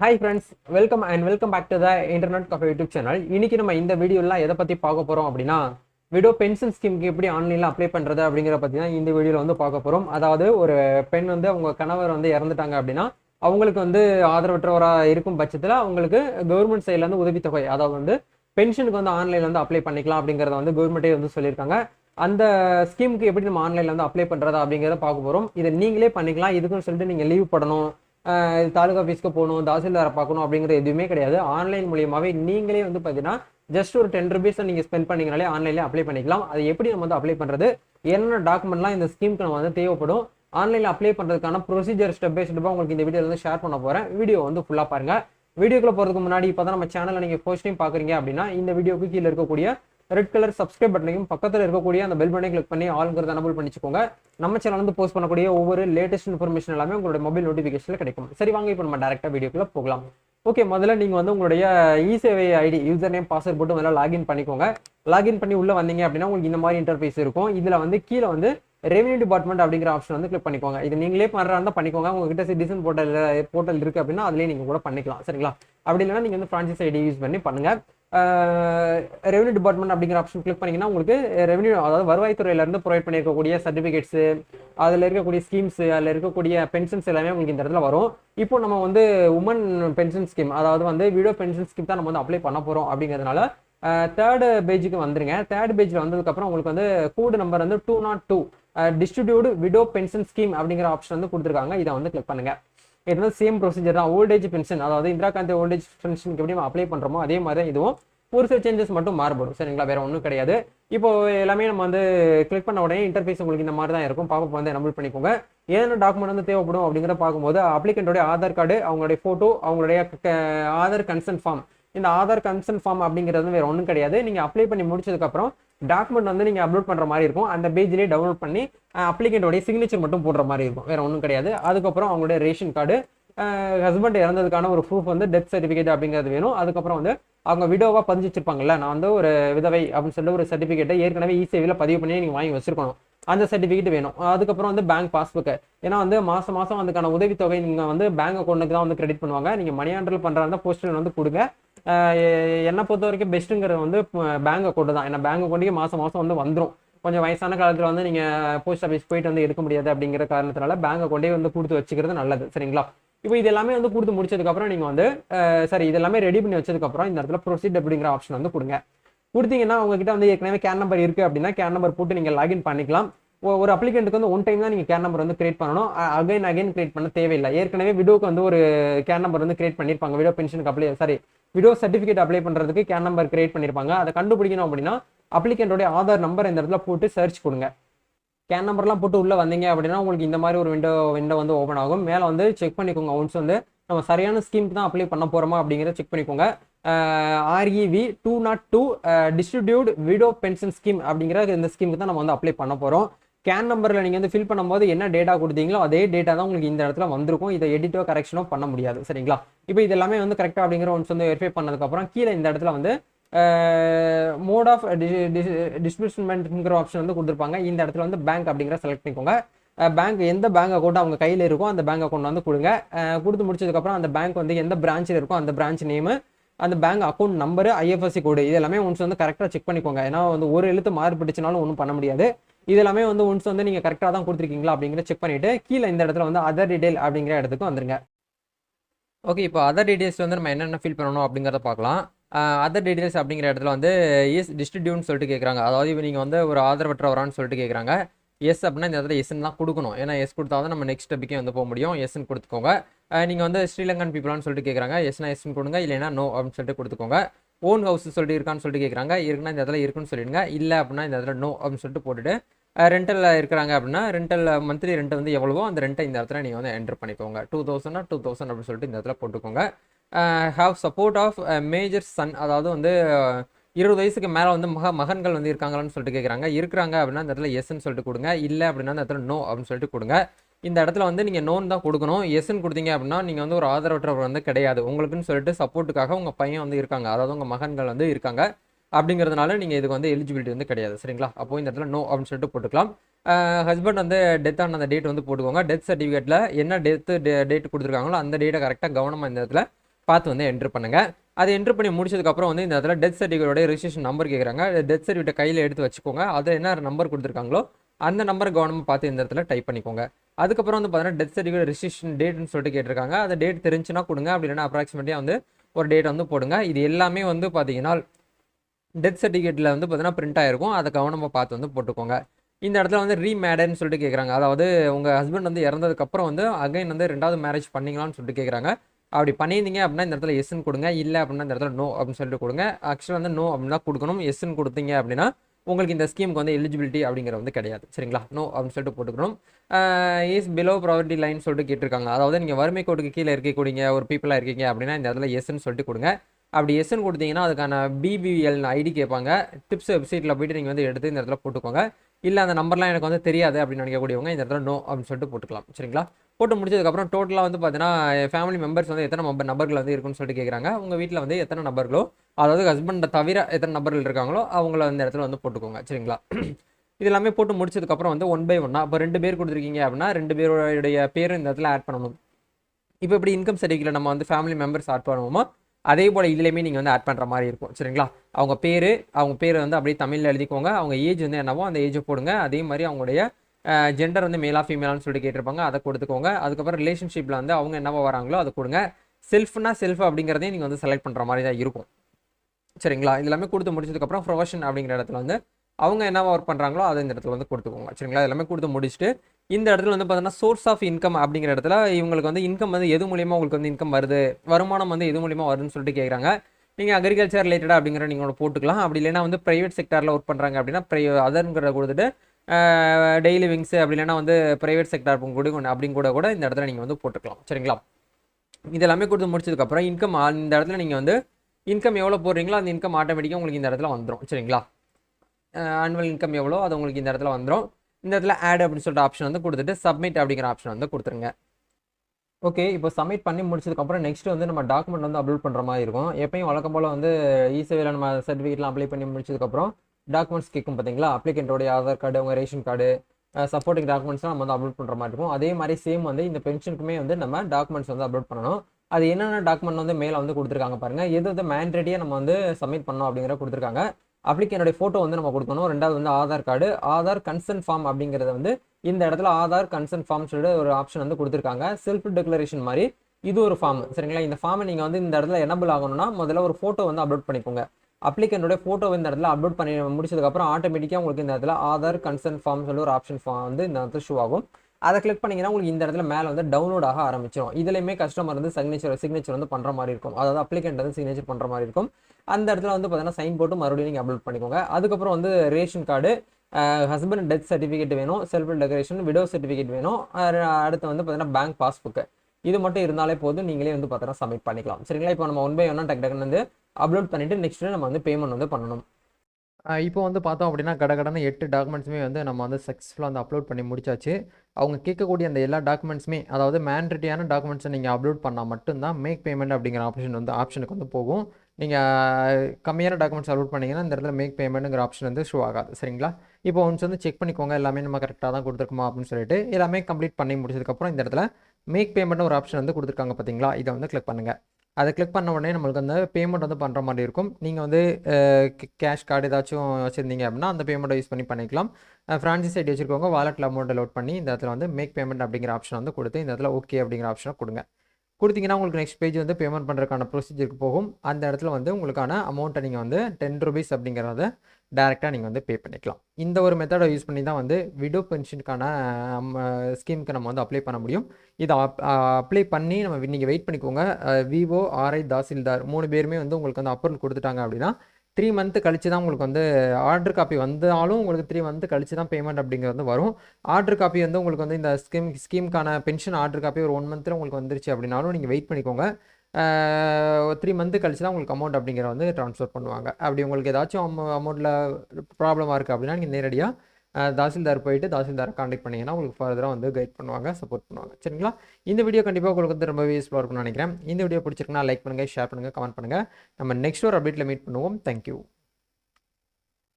Hi friends welcome and welcome back to the internet cafe YouTube channel இன்னைக்கு நம்ம இந்த வீடியோலாம் எதை பற்றி பார்க்க போகிறோம் அப்படின்னா விடோ பென்ஷன் ஸ்கீமுக்கு எப்படி ஆன்லைனில் அப்ளை பண்ணுறது அப்படிங்கிற பற்றி தான் இந்த வீடியோவில் வந்து பார்க்க போகிறோம் அதாவது ஒரு பெண் வந்து அவங்க கணவர் வந்து இறந்துட்டாங்க அப்படின்னா அவங்களுக்கு வந்து ஆதரவற்றவராக இருக்கும் பட்சத்தில் அவங்களுக்கு கவர்மெண்ட் சைட்லேருந்து உதவித்தொகை அதாவது வந்து பென்ஷனுக்கு வந்து ஆன்லைனில் வந்து அப்ளை பண்ணிக்கலாம் அப்படிங்கிறத வந்து கவர்மெண்ட்டே வந்து சொல்லியிருக்காங்க. அந்த ஸ்கீமுக்கு எப்படி நம்ம ஆன்லைனில் வந்து அப்ளை பண்ணுறது அப்படிங்கிறத பார்க்க போகிறோம் இதை நீங்களே பண்ணிக்கலாம். இதுக்குன்னு சொல்லிட்டு நீங்கள் லீவ் போடணும். தாலுகா ஆஃபீஸ்க்கு போகணும் தாசில்தாரை பார்க்கணும் அப்படிங்கிறது எதுவுமே கிடையாது. ஆன்லைன் மூலியமாகவே நீங்களே வந்து பார்த்தீங்கன்னா ஜஸ்ட் ஒரு டென் ருபீஸை நீங்கள் ஸ்பெண்ட் பண்ணீங்கனாலே ஆன்லைன்லேயே அப்ளை பண்ணிக்கலாம். அது எப்படி நம்ம வந்து அப்ளை பண்ணுறது என்னென்ன டாக்குமெண்ட்லாம் இந்த ஸ்கீமுக்கு நம்ம வந்து தேவைப்படும்? ஆன்லைனில் அப்ளை பண்ணுறதுக்கான ப்ரொசீஜர் ஸ்டெப் பை ஸ்டெப்பாக உங்களுக்கு இந்த வீடியோவில் வந்து ஷேர் பண்ண போகிறேன் வீடியோ வந்து ஃபுல்லாக பாருங்கள் வீடியோக்குள்ள போகிறதுக்கு முன்னாடி இப்போ தான் நம்ம சேனலில் நீங்கள் ஃபர்ஸ்ட் டைம் பார்க்குறீங்க அப்படின்னா இந்த வீடியோக்கு கீழே இருக்கக்கூடிய ரெட் கலர் சப்ஸ்கிரைப் பட்டனையும் பக்கத்தில் இருக்கக்கூடிய அந்த பெல் பட்டனை கிளிக் பண்ணி ஆளுங்கிறத எனபிள் பண்ணிச்சுக்கோங்க. நம்ம சேனல் வந்து போஸ்ட் பண்ணக்கூடிய ஒவ்வொரு லேட்டஸ்ட் இன்ஃபர்மேஷன் எல்லாமே உங்களோட மொபைல் நோட்டிஃபிகேஷனில் கிடைக்கும். சரி வாங்க இப்போ நம்ம டேரெக்டாக வீடியோக்குள்ள போகலாம். ஓகே முதல்ல நீங்கள் வந்து உங்களுடைய இ சேவை ஐடி யூசர் நேம் பாஸ்வேர்ட் போட்டு முதல்ல லாகின் பண்ணிக்கோங்க. லாகின் பண்ணி உள்ளே வந்தீங்க அப்படின்னா உங்களுக்கு இந்த மாதிரி இன்டர்ஃபேஸ் இருக்கும். இதில் வந்து கீழே வந்து ரெவன்யூ டிபார்ட்மெண்ட் அப்படிங்கிற ஆப்ஷன் வந்து கிளிக் பண்ணிக்கோங்க. இது நீங்களே பண்ணுறா இருந்தால் பண்ணிக்கோங்க. உங்ககிட்ட சிட்டிசன் போர்ட்டல் போர்ட்டல் இருக்குது அப்படின்னா அதுலேயே நீங்கள் கூட பண்ணிக்கலாம். சரிங்களா? அப்படி இல்லைன்னா நீங்கள் வந்து ஃப்ரான்ச்சைஸ் ஐடி யூஸ் பண்ணி பண்ணுங்கள் ரெவன்யூ டிபார்ட்மெண்ட் அப்படிங்கிற ஆப்ஷன் கிளிக் பண்ணிங்கன்னா உங்களுக்கு ரெவன்யூ அதாவது வருவாய்த்துறையிலேருந்து ப்ரொவைட் பண்ணியிருக்கக்கூடிய சர்டிஃபிகேட்ஸு அதில் இருக்கக்கூடிய ஸ்கீம்ஸு அதில் இருக்கக்கூடிய பென்ஷன்ஸ் எல்லாமே உங்களுக்கு இந்த இடத்துல வரும். இப்போ நம்ம வந்து உமன் பென்ஷன் ஸ்கீம் அதாவது வந்து விடோ பென்ஷன் ஸ்கீம் தான் நம்ம வந்து அப்ளை பண்ண போகிறோம் அப்படிங்கிறதுனால தேர்டு பேஜுக்கு வந்துருங்க. தேர்ட் பேஜில் வந்ததுக்கப்புறம் உங்களுக்கு வந்து கோடு நம்பர் வந்து to not to distribute widow pension scheme அப்படிங்கிற ஆப்ஷன் வந்து கொடுத்துருக்காங்க. இதை வந்து கிளிக் பண்ணுங்கள் இது வந்து சேம் ப்ரொசீஜர் தான். ஓல்டேஜ் பென்ஷன் அதாவது இந்திரா காந்தி ஓல்டேஜ் பென்ஷனுக்கு எப்படி அப்ளை பண்ணுறோமோ அதே மாதிரி தான் இதுவும். ஒரு சில சேஞ்சஸ் மட்டும் மாறுபடும். சரிங்களா? வேற ஒன்றும் கிடையாது. இப்போ எல்லாமே நம்ம வந்து கிளிக் பண்ண உடனே இன்டர்ஃபேஸ் உங்களுக்கு இந்த மாதிரி தான் இருக்கும். பாப்பப் வந்து நம்பர் பண்ணிக்கோங்க. ஏதேனும் டாக்குமெண்ட் வந்து தேவைப்படும் அப்படிங்கிறத பார்க்கும்போது அப்ளிகண்டோடைய ஆதார் கார்டு அவங்களுடைய ஃபோட்டோ அவங்களுடைய ஆதார் கன்சன்ட் ஃபார்ம் இந்த ஆதார் கன்சன்ட் ஃபார்ம் அப்படிங்கிறது வேறு வேற ஒன்றும் கிடையாது. நீங்கள் அப்ளை பண்ணி முடிச்சதுக்கப்புறம் டாக்குமெண்ட் வந்து நீங்கள் அப்லோட் பண்ணுற மாதிரி இருக்கும். அந்த பேஜ்லேயே டவுன்லோட் பண்ணி அப்ளிகேண்டோடைய சிக்னேச்சர் மட்டும் போடுற மாதிரி இருக்கும். வேறு ஒன்றும் கிடையாது. அதுக்கப்புறம் அவங்களுடைய ரேஷன் கார்டு ஹஸ்பண்ட் இறந்ததுக்கான ஒரு ப்ரூஃப் வந்து டெத் சர்டிஃபிகேட் அப்படிங்கிறது வேணும். அதுக்கப்புறம் வந்து அவங்க விடோவாக பதிஞ்சு வச்சிருப்பாங்கல்ல நான் வந்து ஒரு விதவை அப்படின்னு சொல்லிட்டு ஒரு சர்டிஃபிகேட்டை ஏற்கனவே இசேவையில் பதிவு பண்ணி நீங்கள் வாங்கி வச்சிருக்கணும். அந்த சர்டிஃபிகேட் வேணும். அதுக்கப்புறம் வந்து பேங்க் பாஸ்புக்கு ஏன்னா வந்து மாதம் மாதம் அதுக்கான உதவித்தொகை நீங்கள் வந்து பேங்க் அக்கௌண்ட்டுக்கு தான் வந்து கிரெடிட் பண்ணுவாங்க. நீங்கள் மணி ஆண்டர் பண்ணுறதா போஸ்டல் வந்து கொடுங்க. என்னை பொறுத்த வரைக்கும் பெஸ்ட்டுங்கிறது வந்து பேங்க் அக்கௌண்ட் தான். ஏன்னா பேங்க் அக்கௌண்ட்டுக்கு மாதம் மாதம் வந்து வந்துடும் கொஞ்சம் வயசான காலத்தில் வந்து நீங்கள் போஸ்ட் ஆஃபீஸ் போயிட்டு வந்து எடுக்க முடியாது அப்படிங்கிற காரணத்தினால பேங்க் அக்கௌண்ட்டே வந்து கொடுத்து வச்சுக்கிறது நல்லது. சரிங்களா? இப்போ இது எல்லாமே வந்து கொடுத்து முடிச்சதுக்கப்புறம் நீங்கள் வந்து சரி இது எல்லாமே ரெடி பண்ணி வச்சதுக்கப்புறம் இந்த இடத்துல ப்ரொசீட் அப்படிங்கிற ஆப்ஷன் வந்து கொடுங்க. கொடுத்தீங்கன்னா உங்ககிட்ட வந்து ஏற்கனவே கேன் நம்பர் இருக்குது அப்படின்னா கேன் நம்பர் போட்டு நீங்கள் லாகின் பண்ணிக்கலாம். ஒரு அப்ளிகண்ட்டுக்கு வந்து ஒன் டைம் தான் நீங்கள் கேர் நம்பர் வந்து கிரியேட் பண்ணணும். அகைன் அகைன் கிரியேட் பண்ண தேவையில்லை. ஏற்கனவே விடோக்கு வந்து ஒரு கேர் நம்பர் வந்து கிரியேட் பண்ணியிருப்பாங்க widow பென்ஷனுக்கு apply sorry widow certificate apply பண்ணுறதுக்கு கேர் நம்பர் கிரியேட் பண்ணியிருப்பாங்க அதை கண்டுபிடிக்கணும் அப்படின்னா அப்ளிகண்டோடைய ஆதார் நம்பர் இந்த இடத்துல போட்டு சர்ச் கொடுங்க. கேன் நம்பர்லாம் போட்டு உள்ளே வந்தீங்க அப்படின்னா உங்களுக்கு இந்த மாதிரி ஒரு விண்டோ விண்டோ வந்து ஓப்பன் ஆகும். மேலே வந்து செக் பண்ணிக்கோங்க. ஒன்ஸ் வந்து நம்ம சரியான ஸ்கீமுக்கு தான் அப்ளை பண்ண போகிறோமா அப்படிங்கிறத செக் பண்ணிக்கோங்க. REV to not to distribute widow pension scheme அப்படிங்கிற இந்த ஸ்கீமுக்கு தான் நம்ம வந்து அப்ளை பண்ண போகிறோம் கேன் நம்பரில் நீங்கள் வந்து ஃபில் பண்ணும்போது என்ன டேட்டா கொடுத்தீங்களோ அதே டேட்டா தான் உங்களுக்கு இந்த இடத்துல வந்திருக்கும். இதை எடிட்டோ கரெக்ஷனோ பண்ண முடியாது. சரிங்களா? இப்போ இது எல்லாமே வந்து கரெக்டாக அப்படிங்கிற ஒன்ஸ் வந்து வெரிஃபை பண்ணதுக்கப்புறம் கீழே இந்த இடத்துல வந்து மோட் ஆஃப் டிஸ்பிளிஸ்மெண்ட்ங்கிற ஆப்ஷன் வந்து கொடுத்துருப்பாங்க. இந்த இடத்துல வந்து பேங்க் அப்படிங்கிற செலக்ட் பண்ணிக்கோங்க. பேங்க் எந்த பேங்க் அக்கௌண்ட் அவங்க கையில் இருக்கோ அந்த பேங்க் அக்கௌண்ட் வந்து கொடுங்க. கொடுத்து முடிச்சதுக்கப்புறம் அந்த பேங்க் வந்து எந்த பிரான்ச்சில் இருக்கோ அந்த பிரான்ச் நேமு அந்த bank account number IFSC code இது எல்லாமே ஒன்ஸ் வந்து கரெக்டாக செக் பண்ணிக்கோங்க. ஏன்னா வந்து ஒரு எழுத்து மாறுபட்டுச்சுனாலும் ஒன்றும் பண்ண முடியாது. இது எல்லாமே வந்து ஒன்ஸ் வந்து நீங்கள் கரெக்டாக தான் கொடுத்துருக்கீங்களா அப்படிங்கிற செக் பண்ணிவிட்டு கீழே இந்த இடத்துல வந்து அதர் டீடைல் அப்படிங்கிற இடத்துக்கு வந்துருங்க. ஓகே இப்போ அதர் டீடைல்ஸ் வந்து நம்ம என்னென்ன ஃபில் பண்ணணும் அப்படிங்கிறத பார்க்கலாம். அதர் டீடைல்ஸ் அப்படிங்கிற இடத்துல வந்து எஸ் டிஸ்ட்ரிபியூட்னு சொல்லிட்டு கேட்குறாங்க அதாவது இப்போ நீங்கள் வந்து ஒரு ஆதரவற்றவரான்னு சொல்லிட்டு கேட்குறாங்க எஸ் அப்படின்னா இந்த இடத்துல எஸ்ன்னு தான் கொடுக்கணும். ஏன்னா எஸ் கொடுத்தா தான் நம்ம நெக்ஸ்ட் ஸ்டெப்புக்கே வந்து போக முடியும். எஸ்ன்னு கொடுத்துக்கோங்க. நீங்கள் வந்து ஸ்ரீலங்கன் பீப்புளான்னு சொல்லிட்டு கேட்குறாங்க எஸ்னா எஸ்ன்னு கொடுங்க இல்லைனா நோ அப்படின்னு சொல்லிட்டு கொடுத்துக்கோங்க. ஓன் ஹவுஸ் சொல்லிட்டு இருக்கான்னு சொல்லிட்டு கேட்குறாங்க இருக்குன்னா இந்த இடத்துல இருக்குன்னு சொல்லிடுங்க. இல்லை அப்படின்னா இந்த இடத்துல நோ அப்படின்னு சொல்லிட்டு போட்டுட்டு ரெண்டலில் இருக்கிறாங்க அப்படின்னா ரெண்டல் மந்த்லி ரெண்ட் வந்து எவ்வளவோ அந்த ரெண்ட்டை இந்த இடத்துல நீங்கள் வந்து என்டர் பண்ணிக்கோங்க. டூ தௌசண்ட்னா டூ தௌசண்ட் அப்படின்னு சொல்லிட்டு இந்த இடத்துல போட்டுக்கோங்க. Have support of major son அதாவது வந்து இருபது வயசுக்கு மேலே வந்து மக மகன்கள் வந்து இருக்காங்களான்னு சொல்லிட்டு கேட்குறாங்க இருக்கிறாங்க அப்படின்னா இந்த இடத்துல எஸ்ன்னு சொல்லிட்டு கொடுங்க. இல்லை அப்படின்னா அந்த இடத்துல நோ அப்படின்னு சொல்லிட்டு கொடுங்க. இந்த இடத்துல வந்து நீங்கள் நோன் தான் கொடுக்கணும். எஸ்ன்னு கொடுத்தீங்க அப்படின்னா நீங்கள் வந்து ஒரு ஆதரவற்றவர் வந்து கிடையாது. உங்களுக்குன்னு சொல்லிட்டு சப்போர்ட்டுக்காக உங்கள் பையன் வந்து இருக்காங்க. அதாவது உங்கள் மகன்கள் வந்து இருக்காங்க. அப்படிங்கிறதுனால நீங்கள் இதுக்கு வந்து எலிஜிபிலிட்டி வந்து கிடையாது. சரிங்களா? அப்போ இந்த இடத்துல நோ அப்படின்னு சொல்லிட்டு போட்டுக்கலாம். ஹஸ்பண்ட் வந்து டெத் ஆன அந்த டேட் வந்து போட்டுக்கோங்க. டெத் சர்டிஃபிகேட்டில் என்ன டெத்து டேட் கொடுத்துருக்காங்களோ அந்த டேட்டை கரெக்டாக கவனமாக இந்த இடத்துல பார்த்து வந்து என்ட்ரு பண்ணுங்கள் அதை என்ட்ரு பண்ணி முடிச்சதுக்கப்புறம் வந்து இந்த இடத்துல டெத் சர்டிஃபிகேட்டோட ரிஜிஸ்ட்ரேஷன் நம்பர் கேட்குறாங்க டெத் சர்டிஃபிகேட்டை கையில் எடுத்து வச்சுக்கோங்க. அதில் என்ன நம்பர் கொடுத்துருக்காங்களோ அந்த நம்பரை கவனமாக பார்த்து இந்த இடத்துல டைப் பண்ணிக்கோங்க. அதுக்கப்புறம் வந்து பார்த்தீங்கன்னா டெத் சர்டிஃபிகேட் ரிஜிஸ்ட்ரேஷன் டேட்னு சொல்லிட்டு கேட்டிருக்காங்க. அந்த டேட் தெரிஞ்சுன்னா கொடுங்க. அப்படி இல்லைன்னா அப்ராக்சிமேட்டியாக வந்து ஒரு டேட் வந்து போடுங்க. இது எல்லாமே வந்து பார்த்தீங்கன்னா டெத் சர்டிஃபிகேட்டில் வந்து பார்த்தீங்கன்னா பிரிண்ட் ஆயிருக்கும். அதை கவனமாக பார்த்து வந்து போட்டுக்கோங்க. இந்த இடத்துல வந்து ரீமேடன்னு சொல்லிட்டு கேட்குறாங்க அதாவது உங்கள் ஹஸ்பண்ட் வந்து இறந்ததுக்கப்புறம் வந்து அகைன் வந்து ரெண்டாவது மேரேஜ் பண்ணிங்களான்னு சொல்லிட்டு கேட்குறாங்க அப்படி பண்ணியிருந்தீங்க அப்படின்னா இந்த இடத்துல எஸ்ன்னு கொடுங்க. இல்லை அப்படின்னா இந்த இடத்துல நோ அப்படின்னு சொல்லிட்டு கொடுங்க. ஆக்சுவலாக வந்து நோ அப்படின்னா கொடுக்கணும். எஸ்ன்னு கொடுத்தீங்க அப்படின்னா உங்களுக்கு இந்த ஸ்கீமுக்கு வந்து எலிஜிபிலிட்டி அப்படிங்கிறது வந்து கிடையாது. சரிங்களா? நோ அப்படின்னு சொல்லிட்டு போட்டுக்கணும். இஸ் பிலோ ப்ராவர்ட்டி லைன் சொல்லிட்டு கேட்டிருக்காங்க. அதாவது நீங்கள் வறுமை கோட்டுக்கு கீழே இருக்கக்கூடிய ஒரு பீப்புளாக இருக்கீங்க அப்படின்னா இந்த இடத்துல எஸ்ன்னு சொல்லிட்டு கொடுங்க. அப்படி எஸ்ன்னு கொடுத்தீங்கன்னா அதுக்கான பிபிஎல் ஐடி கேட்பாங்க. டிப்ஸ் வெப்சைட்டில் போயிட்டு நீங்கள் வந்து எடுத்து இந்த இடத்துல போட்டுக்கோங்க. இல்லை அந்த நம்பர்லாம் எனக்கு வந்து தெரியாது அப்படின்னு நினைக்கக்கூடியவங்க இந்த இடத்துல நோ அப்படின்னு சொல்லிட்டு போட்டுக்கலாம். சரிங்களா? போட்டு முடிச்சதுக்கப்புறம் டோட்டலாக வந்து பார்த்தீங்கன்னா ஃபேமிலி மெம்பர்ஸ் வந்து எத்தனை மெம்பர் நபர்கள் வந்து இருக்குன்னு சொல்லிட்டு கேட்குறாங்க உங்கள் வீட்டில் வந்து எத்தனை நபர்களோ அதாவது ஹஸ்பண்டை தவிர எத்தனை நபர்கள் இருக்காங்களோ அவங்கள அந்த இடத்துல வந்து போட்டுக்கோங்க. சரிங்களா? இது எல்லாமே போட்டு முடிச்சதுக்கப்புறம் வந்து ஒன் பை ஒன்னா இப்போ ரெண்டு பேர் கொடுத்துருக்கீங்க அப்படின்னா ரெண்டு பேருடைய பேரும் இந்த இடத்துல ஆட் பண்ணணும். இப்போ இப்படி இன்கம் சர்டிஃபிகேட் நம்ம வந்து ஃபேமிலி மெம்பர்ஸ் ஆட் பண்ணுவோமோ அதே போல் இதுலேயுமே நீங்கள் வந்து ஆட் பண்ணுற மாதிரி இருக்கும். சரிங்களா? அவங்க பேர் அவங்க பேர் வந்து அப்படியே தமிழில் எழுதிக்கோங்க. அவங்க ஏஜ் வந்து என்னவோ அந்த ஏஜை போடுங்க. அதே மாதிரி அவங்களுடைய ஜெண்டர் வந்து மேலா ஃபீமேலான்னு சொல்லிட்டு கேட்டிருப்பாங்க. அதை கொடுத்துக்கோங்க. அதுக்கப்புறம் ரிலேஷன்ஷிப்பில் வந்து அவங்க என்னவோ வராங்களோ அதை கொடுங்க. செல்ஃப்னா செல்ஃப் அப்படிங்கிறதையும் நீங்கள் வந்து செலக்ட் பண்ணுற மாதிரி தான் இருக்கும். சரிங்களா? இதெல்லாமே கொடுத்து முடிச்சதுக்கப்புறம் ப்ரொஃபஷன் அப்படிங்கிற இடத்துல வந்து அவங்க என்னவா ஒர்க் பண்ணுறாங்களோ அதை இந்த இடத்துல வந்து கொடுத்துக்கோங்க. சரிங்களா? எல்லாமே கொடுத்து முடிச்சுட்டு இந்த இடத்துல வந்து பார்த்தீங்கன்னா சோர்ஸ் ஆஃப் இன்கம் அப்படிங்கிற இடத்துல இவங்களுக்கு வந்து இன்கம் வந்து எது மூலியமாக உங்களுக்கு வந்து இன்கம் வருது வருமானம் வந்து எது மூலியமாக வருதுன்னு சொல்லிட்டு கேட்குறாங்க நீங்கள் அக்ரிகல்ச்சர் ரிலேட்டடாக அப்படிங்கிற நீங்கள் போட்டுக்கலாம். அப்படி இல்லைன்னா வந்து ப்ரைவேட் செக்டாரில் ஒர்க் பண்ணுறாங்க அப்படின்னா ப்ரை அதர்ங்கிறத கொடுத்துட்டு டெய்லி விங்ஸ் அப்படி இல்லைன்னா வந்து ப்ரைவேட் செக்டார் கூட அப்படின்னு கூட கூட இந்த இடத்துல நீங்கள் வந்து போட்டுக்கலாம். சரிங்களா? இது எல்லாமே கொடுத்து முடிச்சதுக்கப்புறம் இன்கம் இந்த இடத்துல நீங்கள் வந்து இன்கம் எவ்வளோ போடுறீங்களோ அந்த இன்கம் ஆட்டோமேட்டிக்காக உங்களுக்கு இந்த இடத்துல வந்துடும் சரிங்களா? ஆனுவல் இன்கம் எவ்வளோ அது உங்களுக்கு இந்த இடத்துல வந்துடும் இந்த இடத்துல ஆட் அப்படின்னு சொல்லிட்டு ஆப்ஷன் வந்து கொடுத்துட்டு சப்மிட் அப்படிங்கிற ஆப்ஷன் வந்து கொடுத்துருங்க. ஓகே இப்போ சப்மிட் பண்ணி முடிச்சதுக்கப்புறம் நெக்ஸ்ட் வந்து நம்ம டாக்குமெண்ட் வந்து அப்லோட் பண்ணுற மாதிரி இருக்கும். எப்பயும் வழக்கம் போல் வந்து இசேவையில் நம்ம சர்டிஃபிகேட்லாம் அப்ளை பண்ணி முடிச்சதுக்கப்புறம் டாக்குமெண்ட்ஸ் கேட்கும் பார்த்தீங்களா? அப்ளிகண்ட்டோடைய ஆதார் கார்டு உங்கள் ரேஷன் கார்டு சப்போர்ட்டிங் டாக்குமெண்ட்ஸ்லாம் நம்ம வந்து அப்லோட் பண்ணுற மாதிரி இருக்கும். அதே மாதிரி சேம் வந்து இந்த பென்ஷனுக்குமே வந்து நம்ம டாக்குமெண்ட்ஸ் வந்து அப்லோட் பண்ணணும். அது என்னென்ன டாக்குமெண்ட் வந்து மேலே வந்து கொடுத்துருக்காங்க பாருங்கள் எது வந்து மேண்ட்ரேட்டியாக நம்ம வந்து சப்மிட் பண்ணோம் அப்படிங்கிற கொடுத்துருக்காங்க. அப்ளிகேனுடைய ஃபோட்டோ வந்து நம்ம கொடுக்கணும். ரெண்டாவது வந்து Aadhaar card. Aadhaar concern form அப்படிங்கிறத வந்து இந்த இடத்துல ஆதார் கன்சன்ட் ஃபார்ம் சொல்லிட்டு ஒரு ஆப்ஷன் வந்து கொடுத்துருக்காங்க. செல்ஃப் டிக்ளரேஷன் மாதிரி. இது ஒரு ஃபார்ம் சரிங்களா? இந்த ஃபார்மை நீங்கள் வந்து இந்த இடத்துல எனபிள் ஆகணும்னா முதல்ல ஒரு ஃபோட்டோ வந்து அப்லோட் பண்ணிக்கோங்க. அப்ளிகேண்டோட ஃபோட்டோ இந்த இடத்துல அப்லோட் பண்ணி முடிச்சதுக்கப்புறம் ஆட்டோமேட்டிக்காக உங்களுக்கு இந்த இடத்துல ஆதார் கன்சர்ன் ஃபார்ம் சொல்லி ஒரு ஆப்ஷன் ஃபார்ம் வந்து இந்த இடத்துல ஷூ ஆகும். அதை கிளிக் பண்ணிங்கன்னா உங்களுக்கு இந்த இடத்துல மேலே வந்து டவுன்லோட் ஆக ஆரம்பிச்சிடும் இதுலையுமே கஸ்டமர் வந்து சிக்னேச்சர் சிக்னேச்சர் வந்து பண்ணுற மாதிரி இருக்கும். அதாவது அப்ளிகேண்ட் வந்து சிக்னேச்சர் பண்ணுற மாதிரி இருக்கும். அந்த இடத்துல வந்து பார்த்தீங்கன்னா சைன் போட்டு மறுபடியும் நீங்கள் அப்லோட் பண்ணிக்கோங்க. அதுக்கப்புறம் வந்து ration card husband death certificate வேணும் செல்ஃப் டெக்கரேஷன் விடோ சர்டிஃபிகேட் வேணும். அடுத்து வந்து பார்த்தீங்கன்னா பேங்க் பாஸ்புக்கு இது மட்டும் இருந்தாலே போதும். நீங்களே வந்து பார்த்தீங்கன்னா சப்மிட் பண்ணிக்கலாம். சரிங்களா? இப்போ நம்ம ஒன் பை ஒன்னா டக் டக்குன்னு வந்து அப்லோட் பண்ணிவிட்டு நெக்ஸ்ட் நம்ம வந்து பேமெண்ட் வந்து பண்ணணும். இப்போ வந்து பார்த்தோம் அப்படின்னா கடகடன்னு எட்டு டாக்குமெண்ட்ஸுமே வந்து நம்ம வந்து சக்ஸஸ்ஃபுல்லாக வந்து அப்லோட் பண்ணி முடிச்சாச்சு. அவங்க கேட்கக்கூடிய அந்த எல்லா டாக்குமெண்ட்ஸுமே அதாவது மேண்ட்ரிட்டியான டாக்குமெண்ட்ஸை நீங்கள் அப்லோட் பண்ணால் மட்டும்தான் மேக் பேமெண்ட் அப்படிங்கிற ஆப்ஷன் வந்து ஆப்ஷனுக்கு வந்து போகும். நீங்கள் கம்மியான டாக்குமெண்ட்ஸ் அப்லோட் பண்ணிங்கன்னா இந்த இடத்துல மேக் பேமெண்ட்டுங்கிற ஆப்ஷன் வந்து ஷோ ஆகாது. சரிங்களா? இப்போ ஒன்ஸ் வந்து செக் பண்ணிக்கோங்க எல்லாமே நம்ம கரெக்டாக தான் கொடுத்துருக்குமா அப்படின்னு சொல்லிட்டு எல்லாமே கம்ப்ளீட் பண்ணி முடிச்சதுக்கப்புறம் இந்த இடத்துல மேக் பேமெண்ட்னு ஒரு ஆப்ஷன் வந்து கொடுத்துருக்காங்க பார்த்தீங்களா? இதை வந்து கிளிக் பண்ணுங்கள் அதை கிளிக் பண்ண உடனே நம்மளுக்கு வந்து பேமெண்ட் வந்து பண்ணுற மாதிரி இருக்கும். நீங்கள் வந்து கேஷ் கார்டு ஏதாச்சும் வச்சுருந்தீங்க அப்படின்னா அந்த பேமெண்ட்டை யூஸ் பண்ணி பண்ணிக்கலாம். ஃப்ரான்சைஸ் ஐடி வச்சுருக்கவங்க வாலெட்டில் அமௌண்ட்டை லோட் பண்ணி இந்த இடத்துல வந்து மேக் பேமெண்ட் அப்படிங்கிற ஆப்ஷன் வந்து கொடுத்து இந்த இடத்துல ஓகே அப்படிங்கிற ஆப்ஷனை கொடுங்க. கொடுத்தீங்கன்னா உங்களுக்கு நெக்ஸ்ட் பேஜ் வந்து பேமெண்ட் பண்ணுறதுக்கான ப்ரொசீஜருக்கு போகும். அந்த இடத்துல வந்து உங்களுக்கான அமௌண்ட்டை நீங்கள் வந்து டென் ருபீஸ் அப்படிங்கிறத டேரெக்டாக நீங்கள் வந்து பே பண்ணிக்கலாம். இந்த ஒரு மெத்தடை யூஸ் பண்ணி தான் வந்து விடோ பென்ஷனுக்கான ஸ்கீமுக்கு நம்ம வந்து அப்ளை பண்ண முடியும். இதை அப்ளை பண்ணி நம்ம நீங்கள் வெயிட் பண்ணிக்கோங்க. விவோ ஆர்ஐ தாசில்தார் மூணு பேருமே வந்து உங்களுக்கு வந்து அப்ரூவல் கொடுத்துட்டாங்க அப்படின்னா த்ரீ மந்த்து கழிச்சு தான் உங்களுக்கு வந்து ஆர்டர் காப்பி வந்தாலும் உங்களுக்கு த்ரீ மந்த்து கழிச்சு தான் பேமெண்ட் அப்படிங்கிறது வந்து வரும். ஆர்டர் காப்பி வந்து உங்களுக்கு வந்து இந்த ஸ்கீம் ஸ்கீமுக்கான பென்ஷன் ஆர்டர் காப்பி ஒரு ஒன் மந்த்தில் உங்களுக்கு வந்துருச்சு அப்படின்னாலும் நீங்கள் வெயிட் பண்ணிக்கோங்க. த்ரீ மந்த்து கழிச்சு தான் உங்களுக்கு அமௌண்ட் அப்படிங்கிற வந்து ட்ரான்ஸ்ஃபர் பண்ணுவாங்க. அப்படி உங்களுக்கு ஏதாச்சும் அமௌண்ட்டில் ப்ராப்ளமாக இருக்குது அப்படின்னா நீங்கள் நேரடியாக தாசில்தார் போயிட்டு தாசில்தாரை காண்டாக்ட் பண்ணிங்கன்னா உங்களுக்கு ஃபர்தராக வந்து கைட் பண்ணுவாங்க சப்போர்ட் பண்ணுவாங்க. சரிங்களா? இந்த வீடியோ கண்டிப்பாக உங்களுக்கு வந்து ரொம்ப யூஸ்ஃபுல்லாக இருக்கும்னு நினைக்கிறேன். இந்த வீடியோ பிடிச்சிருக்குன்னா லைக் பண்ணுங்கள் ஷேர் பண்ணுங்கள் கமெண்ட் பண்ணுங்கள் நம்ம நெக்ஸ்ட் ஒரு அப்டேட்டில் மீட் பண்ணுவோம். தேங்க்யூ